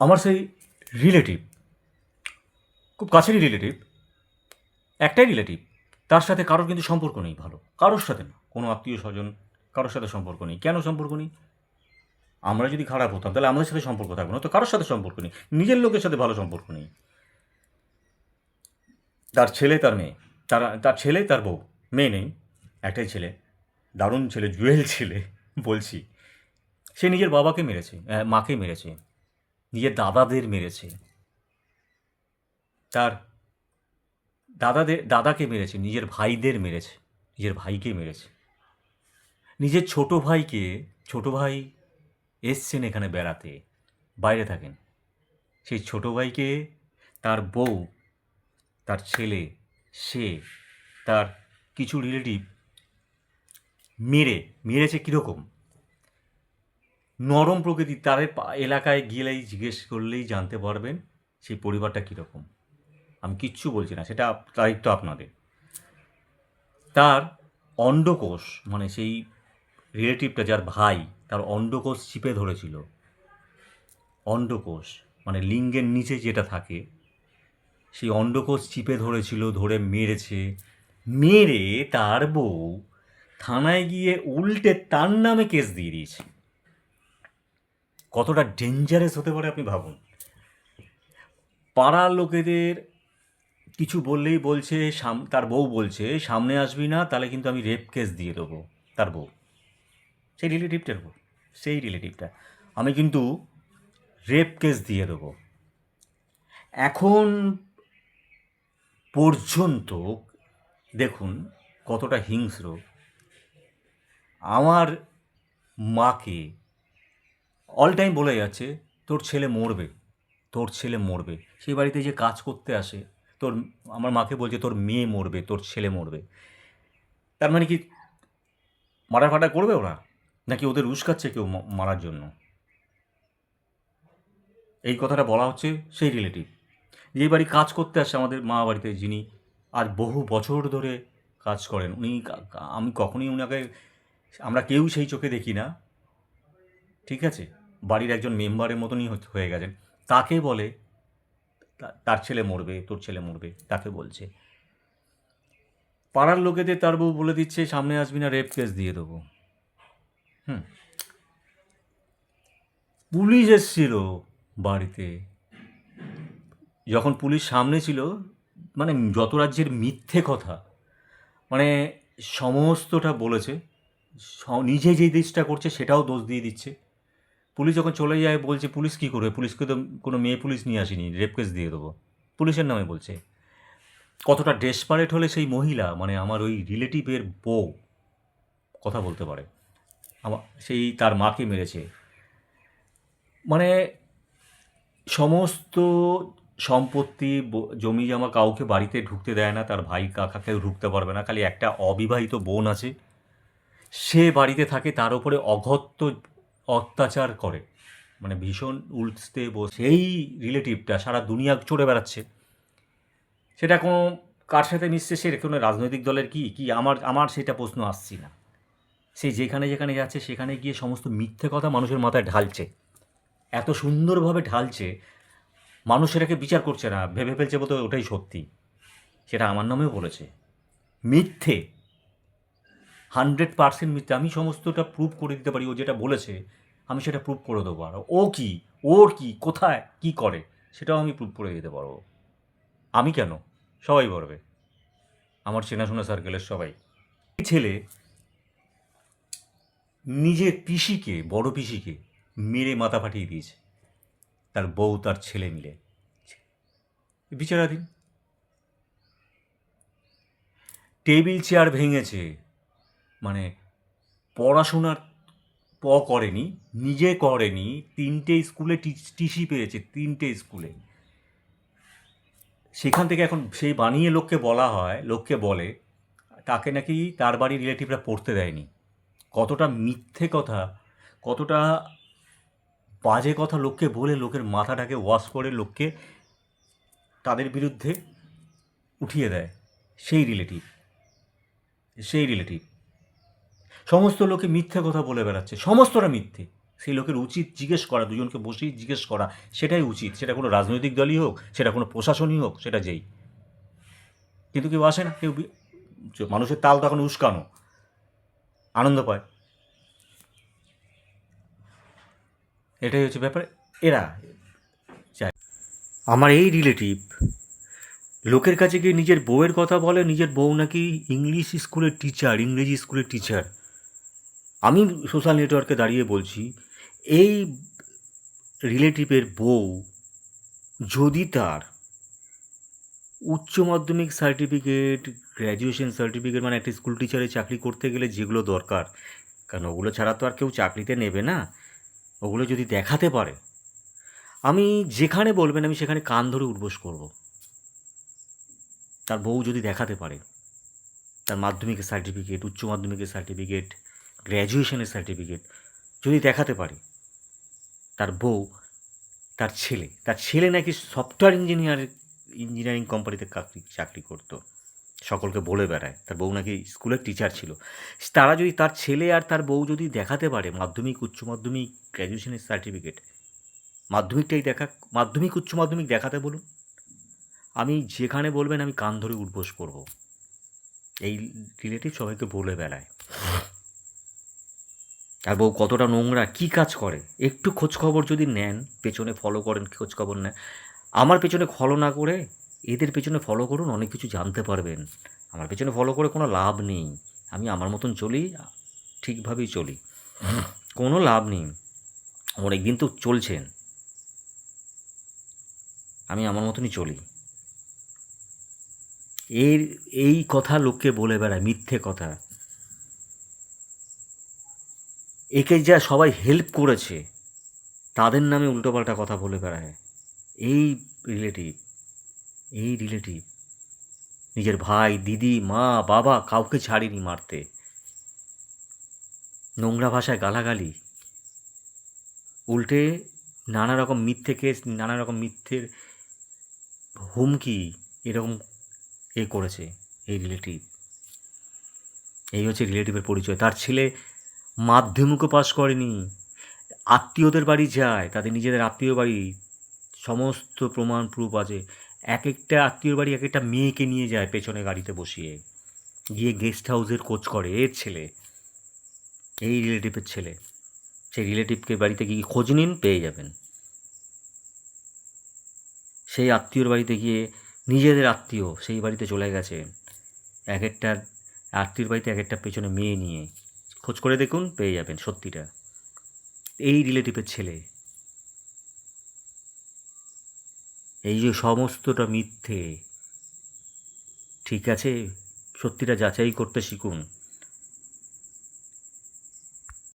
আমার সেই রিলেটিভ খুব কাছেরই রিলেটিভ একটাই রিলেটিভ তার সাথে কারোর কিন্তু সম্পর্ক নেই ভালো। কারোর সাথে না, কোনো আত্মীয় স্বজন, কারোর সাথে সম্পর্ক নেই। কেন সম্পর্ক নেই? আমরা যদি খারাপ হতাম, তাহলে আমাদের সাথে সম্পর্ক থাকবে না, তো কারোর সাথে সম্পর্ক নেই। নিজের লোকের সাথে ভালো সম্পর্ক নেই। তার ছেলে, তার মেয়ে, তার তার ছেলে, তার বউ, মেয়ে নেই, একটাই ছেলে, দারুণ ছেলে, জুয়েল ছেলে, বলছি। সে নিজের বাবাকে মেরেছে মাকে মেরেছে। নিজের দাদাদের মেরেছে। তার দাদাদের দাদাকে মেরেছে, নিজের ভাইদের মেরেছে, নিজের ভাইকে মেরেছে। নিজের ছোট ভাইকে, ছোট ভাই এসছেন এখানে বেড়াতে, বাইরে থাকেন। সেই ছোট ভাইকে তার বউ, তার ছেলে, সে, তার কিছু রিলেটিভ মেরে, মেরেছে কীরকম? নরম প্রকৃতির তাদের পা- এলাকায় গেলেই জিজ্ঞেস করলেই জানতে পারবেন সেই পরিবারটা কীরকম। আমি কিচ্ছু বলছি না, সেটা দায়িত্ব আপনাদের। তার অন্ডকোষ মানে সেই রিলেটিভটা, যার ভাই, তার অন্ডকোষ চিপে ধরেছিল। অন্ডকোষ মানে লিঙ্গের নিচে যেটা থাকে, সেই অন্ডকোষ চিপে ধরেছিল, ধরে মেরেছে। মেরে তার বউ থানায় গিয়ে উল্টে তার নামে কেস দিয়ে দিয়েছে। কতটা ডেঞ্জারাস হতে পারে আপনি ভাবুন। পাড়ার লোকেদের কিছু বললেই বলছে, সাম, তার বউ বলছে, সামনে আসবি না, তাহলে কিন্তু আমি রেপ কেস দিয়ে দেবো। তার বউ। সেই রিলেটিভটার বউ, সেই রিলেটিভটা আমি কিন্তু রেপ কেস দিয়ে দেবো। এখন পর্যন্ত, দেখুন কতটা হিংস্র। আমার মাকে অল টাইম বলে যাচ্ছে, তোর ছেলে মরবে, তোর ছেলে মরবে। সেই বাড়িতে যে কাজ করতে আসে, তোর, আমার মাকে বলছে, তোর মেয়ে মরবে, তোর ছেলে মরবে। তার মানে কি মারা ফাটা করবে ওরা? নাকি ওদের উস্কাচ্ছে কেউ মারার জন্য? এই কথাটা বলা হচ্ছে সেই রিলেটিভ যে বাড়ি কাজ করতে আসে আমাদের মা বাড়িতে যিনি, আর বহু বছর ধরে কাজ করেন, উনি আমি কখনোই ওনাকে আমরা কেউ সেই চোখে দেখি না। ঠিক আছে? বাড়ির একজন মেম্বারের মতনই হয়ে- গেছেন তাকে বলে তার ছেলে মরবে, তোর ছেলে মরবে, তাকে বলছে। পাড়ার লোকেদের তার বউ বলে দিচ্ছে, সামনে আসবি না রেপ কেস দিয়ে দেবো। হুম। পুলিশ এসছিল বাড়িতে। যখন পুলিশ সামনে ছিল মানে যত রাজ্যের মিথ্যে কথা মানে সমস্তটা বলেছে নিজে যে দেশটা করছে, সেটাও দোষ দিয়ে দিচ্ছে। পুলিশ যখন চলে যায়, বলছে, পুলিশ কী করবে? পুলিশকে তো কোনো মেয়ে পুলিশ নিয়ে আসেনি। রেপ কেস দিয়ে দেবো। পুলিশের নামে বলছে। কতটা ডেসপারেট হলে সেই মহিলা মানে আমার ওই রিলেটিভের বউ, কথা বলতে পারে। আমার সেই তার মাকে মেরেছে। মানে সমস্ত সম্পত্তি জমি জমা কাউকে বাড়িতে ঢুকতে দেয় না, তার ভাই কাকা কেউ ঢুকতে পারবে না। খালি একটা অবিবাহিত বোন আছে। সে বাড়িতে থাকে, তার উপরে অঘত্য অত্যাচার করে। মানে ভীষণ উল্টতে বসে সেই রিলেটিভটা সারা দুনিয়া চড়ে বেড়াচ্ছে। সেটা কোনো কার সাথে মিশছে, সে কোনো রাজনৈতিক দলের কি? কি আমার আমার সেটা প্রশ্ন আসছি না। সে যেখানে যেখানে যাচ্ছে, সেখানে গিয়ে সমস্ত মিথ্যে কথা মানুষের মাথায় ঢালছে। এত সুন্দরভাবে ঢালছে, মানুষ সেটাকে বিচার করছে না, ভেবে ফেলছে বলতে ওটাই সত্যি। সেটা আমার নামেও বলেছে। মিথ্যে। হান্ড্রেড পার্সেন্ট মিথ্যে। আমি সমস্তটা প্রুভ করে দিতে পারি, ও যেটা বলেছে, আমি সেটা প্রুভ করে দেবো। আর ও কি? ওর কি? কোথায়? কি করে? সেটাও আমি প্রুভ করে দিতে পারব। আমি কেন? সবাই পারবে আমার চেনাশোনা সার্কেলের সবাই। ছেলে নিজের পিসিকে, বড় পিসিকে মেরে মাথা ফাটিয়ে দিয়েছে। তার বউ, তার ছেলে মিলে। বিচারাধীন। টেবিল, চেয়ার ভেঙেছে। মানে পড়াশোনার প করেনি, নিজে করেনি, তিনটে স্কুলে টিসি পেয়েছে, তিনটে স্কুলে। সেখান থেকে এখন সেই বানিয়ে লোককে বলা হয়, লোককে বলে, তাকে নাকি তার বাড়ির রিলেটিভরা পড়তে দেয়নি। কতটা মিথ্যে কথা, কতটা বাজে কথা লোককে বলে, লোকের মাথাটাকে ওয়াশ করে লোককে তাদের বিরুদ্ধে উঠিয়ে দেয়। সেই রিলেটিভ সেই রিলেটিভ। সমস্ত লোকে মিথ্যে কথা বলে বেড়াচ্ছে সমস্তটা মিথ্যে। সেই লোকের উচিত জিজ্ঞেস করা, দুজনকে বসেই জিজ্ঞেস করা, সেটাই উচিত। সেটা কোনো রাজনৈতিক দলই হোক, সেটা কোনো প্রশাসনই হোক, সেটা যেই। কিন্তু কেউ আসে না, কেউ মানুষের তাল তখন উস্কানো, আনন্দ পায়। এটাই হচ্ছে ব্যাপার। এরা আমার এই রিলেটিভ লোকের কাছে গিয়ে নিজের বউয়ের কথা বলে, নিজের বউ নাকি ইংলিশ স্কুলের টিচার ইংরেজি স্কুলের টিচার আমি সোশ্যাল নেটওয়ার্কে দাঁড়িয়ে বলছি, এই রিলেটিভের বউ যদি তার উচ্চ মাধ্যমিক সার্টিফিকেট গ্র্যাজুয়েশন সার্টিফিকেট মানে একটা স্কুল টিচারে চাকরি করতে গেলে যেগুলো দরকার, কারণ ওগুলো ছাড়া তো আর কেউ চাকরিতে নেবে না, ওগুলো যদি দেখাতে পারে, আমি যেখানে বলবেন আমি সেখানে কান ধরে উঠবোস করব। তার বউ যদি দেখাতে পারে, তার মাধ্যমিকের সার্টিফিকেট উচ্চ মাধ্যমিকের সার্টিফিকেট গ্র্যাজুয়েশনের সার্টিফিকেট যদি দেখাতে পারে, তার বউ, তার ছেলে তার ছেলে নাকি সফটওয়্যার ইঞ্জিনিয়ার ইঞ্জিনিয়ারিং কোম্পানিতে চাকরি চাকরি করতো, সকলকে বলে বেড়ায়, তার বউ নাকি স্কুলের টিচার ছিল। তারা যদি তার ছেলে আর তার বউ যদি দেখাতে পারে, মাধ্যমিক, উচ্চ মাধ্যমিক গ্র্যাজুয়েশনের সার্টিফিকেট মাধ্যমিকটাই দেখা, মাধ্যমিক, উচ্চ মাধ্যমিক দেখাতে বলুন। আমি যেখানে বলবেন আমি কান ধরে উঠবোস করব। এই রিলেটিভ সবাইকে বলে বেড়ায়। আর বউ কতটা নোংরা, কী কাজ করে? একটু খোঁজ খবর যদি নেন, পেছনে ফলো করেন খোঁজ খবর নেন। আমার পেছনে ফলো না করে, এদের পেছনে ফলো করুন, অনেক কিছু জানতে পারবেন। আমার পেছনে ফলো করে কোনো লাভ নেই। আমি আমার মতন চলি, ঠিকভাবেই চলি। কোনো লাভ নেই। অনেক দিন তো চলছেন। আমি আমার মতনই চলি। এর, এই কথা লোককে বলে বেড়ায়, মিথ্যে কথা। একে যা সবাই হেল্প করেছে, তাদের নামে উল্টোপাল্টা কথা বলে বেড়ায়। এই রিলেটিভ এই রিলেটিভ নিজের ভাই, দিদি, মা, বাবা কাউকে ছাড়েনি মারতে। নোংরা ভাষায় গালাগালি। উল্টে নানা রকম মিথ্যে কেস নানা রকম মিথ্যের হুমকি এরকম এ করেছে এই রিলেটিভ এই হচ্ছে রিলেটিভের পরিচয়। তার ছেলে মাধ্যমিকও পাশ করেনি। আত্মীয়দের বাড়ি যায়, তাদের নিজেদের আত্মীয় বাড়ি। সমস্ত প্রমাণ প্রুফ আছে। এক একটা আত্মীয় বাড়ি এক একটা মেয়েকে নিয়ে যায় পেছনে গাড়িতে বসিয়ে। গিয়ে গেস্ট হাউসের কোচ করে, এর ছেলে। এই রিলেটিভের ছেলে। সেই রিলেটিভকে বাড়িতে গিয়ে খোঁজ নিন, পেয়ে যাবেন। সেই আত্মীয়র বাড়িতে গিয়ে নিজেদের আত্মীয় সেই বাড়িতে চলে গেছে। এক একটা আত্মীয়র বাড়িতে এক একটা পেছনে মেয়ে নিয়ে। খোঁজ করে দেখুন, পেয়ে যাবেন সত্যিটা। এই রিলেটিভের ছেলে। এই যে সমস্তটা মিথ্যে। ঠিক আছে, সত্যিটা যাচাই করতে শিখুন।